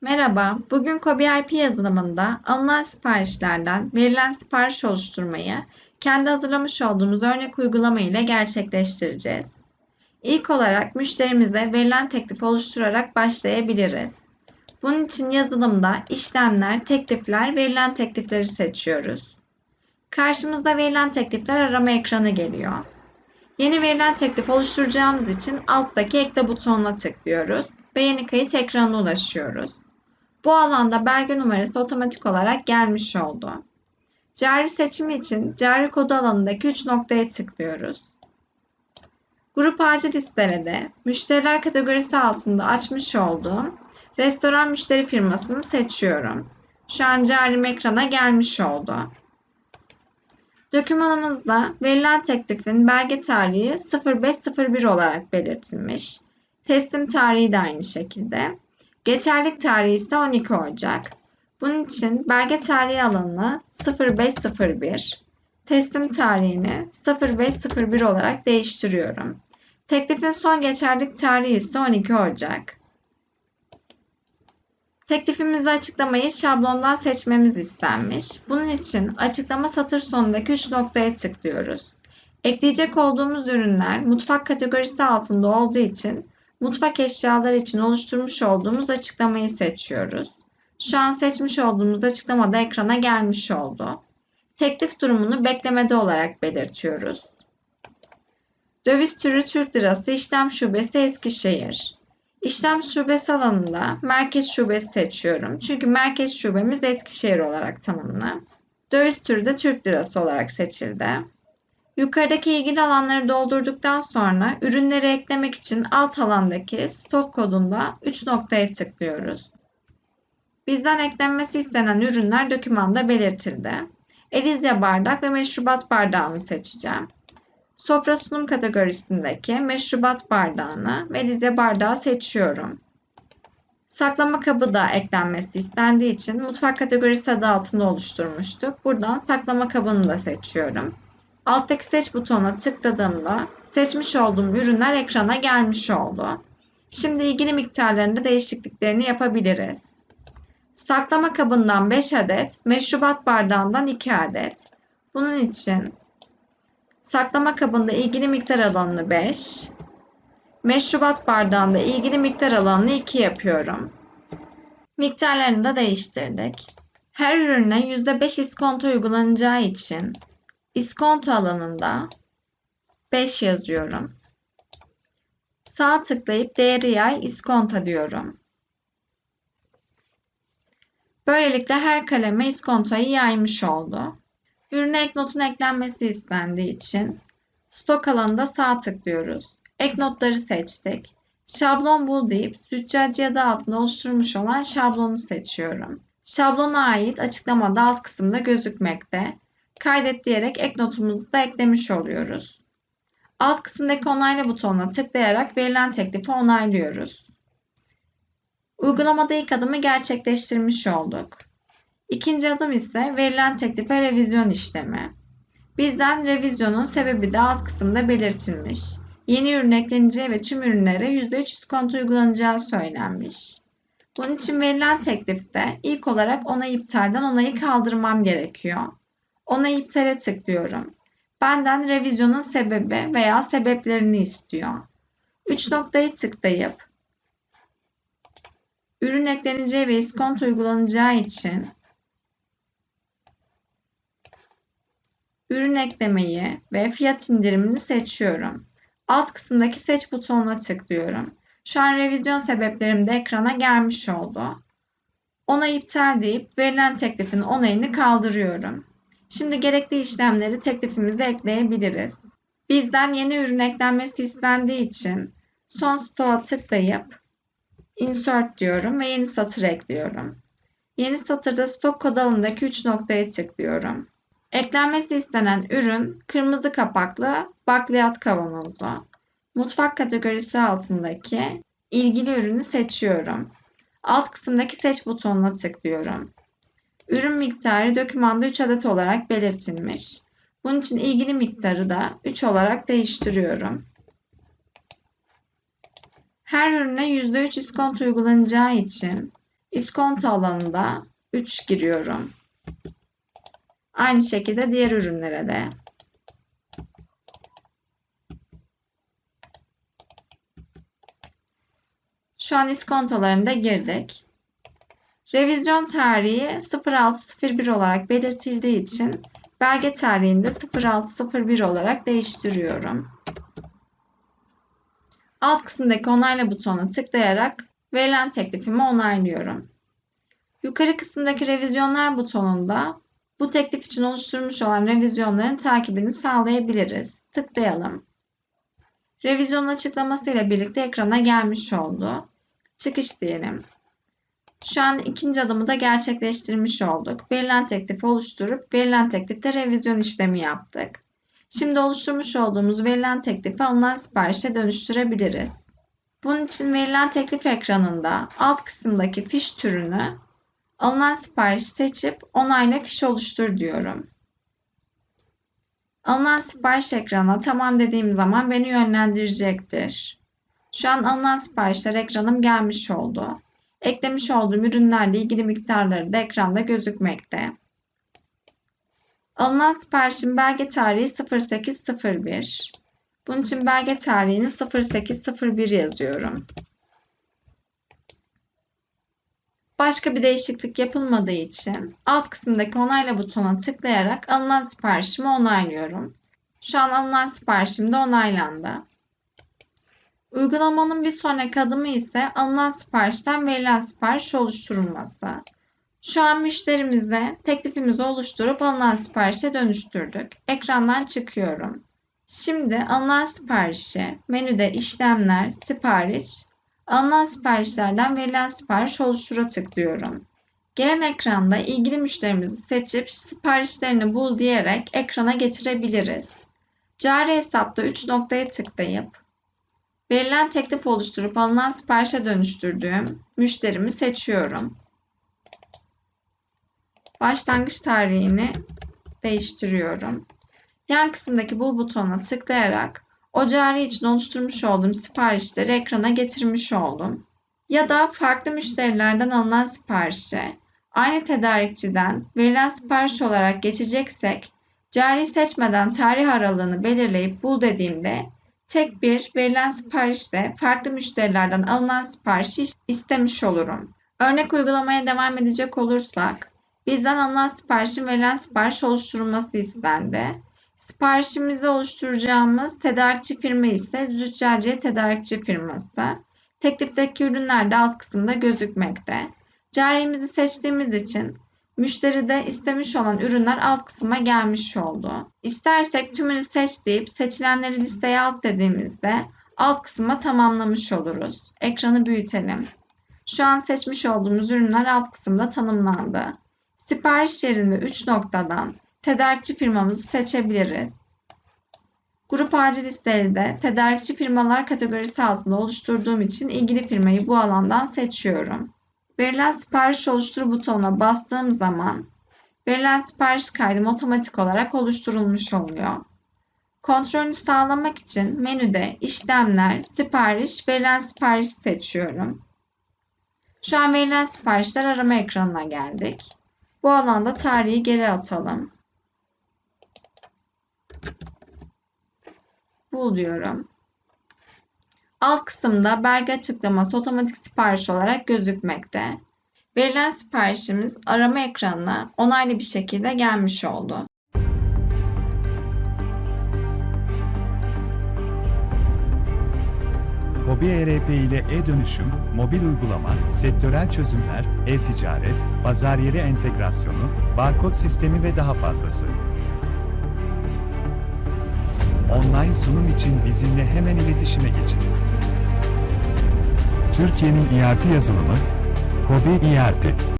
Merhaba, bugün Kobi IP yazılımında alınan siparişlerden verilen sipariş oluşturmayı kendi hazırlamış olduğumuz örnek uygulama ile gerçekleştireceğiz. İlk olarak müşterimize verilen teklifi oluşturarak başlayabiliriz. Bunun için yazılımda işlemler, teklifler, verilen teklifleri seçiyoruz. Karşımızda verilen teklifler arama ekranı geliyor. Yeni verilen teklif oluşturacağımız için alttaki ekle butonuna tıklıyoruz ve yeni kayıt ekranına ulaşıyoruz. Bu alanda belge numarası otomatik olarak gelmiş oldu. Cari seçimi için cari kodu alanındaki 3 noktaya tıklıyoruz. Grup acil listelerde müşteriler kategorisi altında açmış olduğum restoran müşteri firmasını seçiyorum. Şu an carim ekrana gelmiş oldu. Dokümanımızda verilen teklifin belge tarihi 0501 olarak belirtilmiş. Teslim tarihi de aynı şekilde. Geçerlik tarihi ise 12 Ocak. Bunun için belge tarihi alanını 0501, teslim tarihini 0501 olarak değiştiriyorum. Teklifin son geçerlik tarihi ise 12 Ocak. Teklifimizi açıklamayı şablondan seçmemiz istenmiş. Bunun için açıklama satır sonundaki 3 noktaya tıklıyoruz. Ekleyecek olduğumuz ürünler mutfak kategorisi altında olduğu için mutfak eşyaları için oluşturmuş olduğumuz açıklamayı seçiyoruz. Şu an seçmiş olduğumuz açıklamada ekrana gelmiş oldu. Teklif durumunu beklemede olarak belirtiyoruz. Döviz türü Türk Lirası işlem şubesi Eskişehir. İşlem şubesi alanında merkez şubesi seçiyorum. Çünkü merkez şubemiz Eskişehir olarak tanımlı. Döviz türü de Türk Lirası olarak seçildi. Yukarıdaki ilgili alanları doldurduktan sonra ürünleri eklemek için alt alandaki stok kodunda 3 noktaya tıklıyoruz. Bizden eklenmesi istenen ürünler dokümanda belirtildi. Elizya bardak ve meşrubat bardağını seçeceğim. Sofra sunum kategorisindeki meşrubat bardağını ve Elizya bardağı seçiyorum. Saklama kabı da eklenmesi istendiği için mutfak kategorisi adı altında oluşturmuştuk. Buradan saklama kabını da seçiyorum. Alttaki seç butonuna tıkladığımda seçmiş olduğum ürünler ekrana gelmiş oldu. Şimdi ilgili miktarlarında değişikliklerini yapabiliriz. Saklama kabından 5 adet, meşrubat bardağından 2 adet. Bunun için saklama kabında ilgili miktar alanını 5, meşrubat bardağında ilgili miktar alanını 2 yapıyorum. Miktarlarını da değiştirdik. Her ürüne %5 iskonto uygulanacağı için İskonto alanında 5 yazıyorum. Sağ tıklayıp değeri yay iskonto diyorum. Böylelikle her kaleme iskontoyu yaymış oldu. Ürüne ek notun eklenmesi istendiği için stok alanında sağ tıklıyoruz. Ek notları seçtik. Şablon bul deyip züccaciye adı altında oluşturmuş olan şablonu seçiyorum. Şablona ait açıklamada alt kısımda gözükmekte. Kaydet diyerek ek notumuzu da eklemiş oluyoruz. Alt kısımdaki onayla butonuna tıklayarak verilen teklifi onaylıyoruz. Uygulamada ilk adımı gerçekleştirmiş olduk. İkinci adım ise verilen teklife revizyon işlemi. Bizden revizyonun sebebi de alt kısımda belirtilmiş. Yeni ürün ekleneceği ve tüm ürünlere %300 kontu uygulanacağı söylenmiş. Bunun için verilen teklifte ilk olarak onay iptalden onayı kaldırmam gerekiyor. Ona iptale tıklıyorum. Benden revizyonun sebebi veya sebeplerini istiyor. 3 noktayı tıklayıp ürün ekleneceği ve iskonto uygulanacağı için ürün eklemeyi ve fiyat indirimini seçiyorum. Alt kısımdaki seç butonuna tıklıyorum. Şu an revizyon sebeplerim de ekrana gelmiş oldu. Ona iptal deyip verilen teklifin onayını kaldırıyorum. Şimdi gerekli işlemleri teklifimize ekleyebiliriz. Bizden yeni ürün eklenmesi istendiği için son stoğa tıklayıp insert diyorum ve yeni satır ekliyorum. Yeni satırda stok kod alanındaki 3 noktaya tıklıyorum. Eklenmesi istenen ürün kırmızı kapaklı bakliyat kavanozu. Mutfak kategorisi altındaki ilgili ürünü seçiyorum. Alt kısımdaki seç butonuna tıklıyorum. Ürün miktarı dokümanda 3 adet olarak belirtilmiş. Bunun için ilgili miktarı da 3 olarak değiştiriyorum. Her ürüne %3 iskonto uygulanacağı için İskonto alanında 3 giriyorum. Aynı şekilde diğer ürünlere de. Şu an iskontolarını da girdik. Revizyon tarihi 0601 olarak belirtildiği için belge tarihini de 0601 olarak değiştiriyorum. Alt kısımdaki onayla butonuna tıklayarak verilen teklifimi onaylıyorum. Yukarı kısımdaki revizyonlar butonunda bu teklif için oluşturmuş olan revizyonların takibini sağlayabiliriz. Tıklayalım. Revizyonun açıklamasıyla birlikte ekrana gelmiş oldu. Çıkış diyelim. Şu an ikinci adımı da gerçekleştirmiş olduk. Verilen teklifi oluşturup verilen teklifte revizyon işlemi yaptık. Şimdi oluşturmuş olduğumuz verilen teklifi alınan siparişe dönüştürebiliriz. Bunun için verilen teklif ekranında alt kısımdaki fiş türünü alınan siparişi seçip onayla fiş oluştur diyorum. Alınan sipariş ekranına tamam dediğim zaman beni yönlendirecektir. Şu an alınan siparişler ekranım gelmiş oldu. Eklemiş olduğum ürünlerle ilgili miktarları da ekranda gözükmekte. Alınan siparişin belge tarihi 0801. Bunun için belge tarihini 0801 yazıyorum. Başka bir değişiklik yapılmadığı için alt kısımdaki onayla butonuna tıklayarak alınan siparişimi onaylıyorum. Şu an alınan siparişim de onaylandı. Uygulamanın bir sonraki adımı ise alınan siparişten verilen sipariş oluşturulması. Şu an müşterimizle teklifimizi oluşturup alınan siparişe dönüştürdük. Ekrandan çıkıyorum. Şimdi alınan siparişi menüde işlemler, sipariş, alınan siparişlerden verilen sipariş oluştura tıklıyorum. Gelen ekranda ilgili müşterimizi seçip siparişlerini bul diyerek ekrana getirebiliriz. Cari hesapta 3 noktaya tıklayıp verilen teklif oluşturup alınan siparişe dönüştürdüğüm müşterimi seçiyorum. Başlangıç tarihini değiştiriyorum. Yan kısımdaki bu butona tıklayarak o cari için oluşturmuş olduğum siparişleri ekrana getirmiş oldum. Ya da farklı müşterilerden alınan siparişe aynı tedarikçiden verilen sipariş olarak geçeceksek cari seçmeden tarih aralığını belirleyip bul dediğimde tek bir verilen siparişte farklı müşterilerden alınan siparişi istemiş olurum. Örnek uygulamaya devam edecek olursak bizden alınan siparişin verilen sipariş oluşturulması istendi. Siparişimizi oluşturacağımız tedarikçi firma ise Züccaciye Tedarikçi firması. Teklifteki ürünler de alt kısımda gözükmekte. Carimizi seçtiğimiz için müşteride istemiş olan ürünler alt kısma gelmiş oldu. İstersek tümünü seç deyip seçilenleri listeye alt dediğimizde alt kısma tamamlamış oluruz. Ekranı büyütelim. Şu an seçmiş olduğumuz ürünler alt kısımda tanımlandı. Sipariş yerinde 3 noktadan tedarikçi firmamızı seçebiliriz. Grup acil listeleri de tedarikçi firmalar kategorisi altında oluşturduğum için ilgili firmayı bu alandan seçiyorum. Verilen sipariş oluştur butonuna bastığım zaman verilen sipariş kaydım otomatik olarak oluşturulmuş oluyor. Kontrolünü sağlamak için menüde işlemler, sipariş, verilen sipariş seçiyorum. Şu an verilen siparişler arama ekranına geldik. Bu alanda tarihi geri atalım. Bul diyorum. Alt kısımda belge açıklaması otomatik sipariş olarak gözükmekte. Verilen siparişimiz arama ekranına onaylı bir şekilde gelmiş oldu. Hobi ERP ile e-dönüşüm, mobil uygulama, sektörel çözümler, e-ticaret, pazar yeri entegrasyonu, barkod sistemi ve daha fazlası. Online sunum için bizimle hemen iletişime geçin. Türkiye'nin ERP yazılımı, Kobi ERP.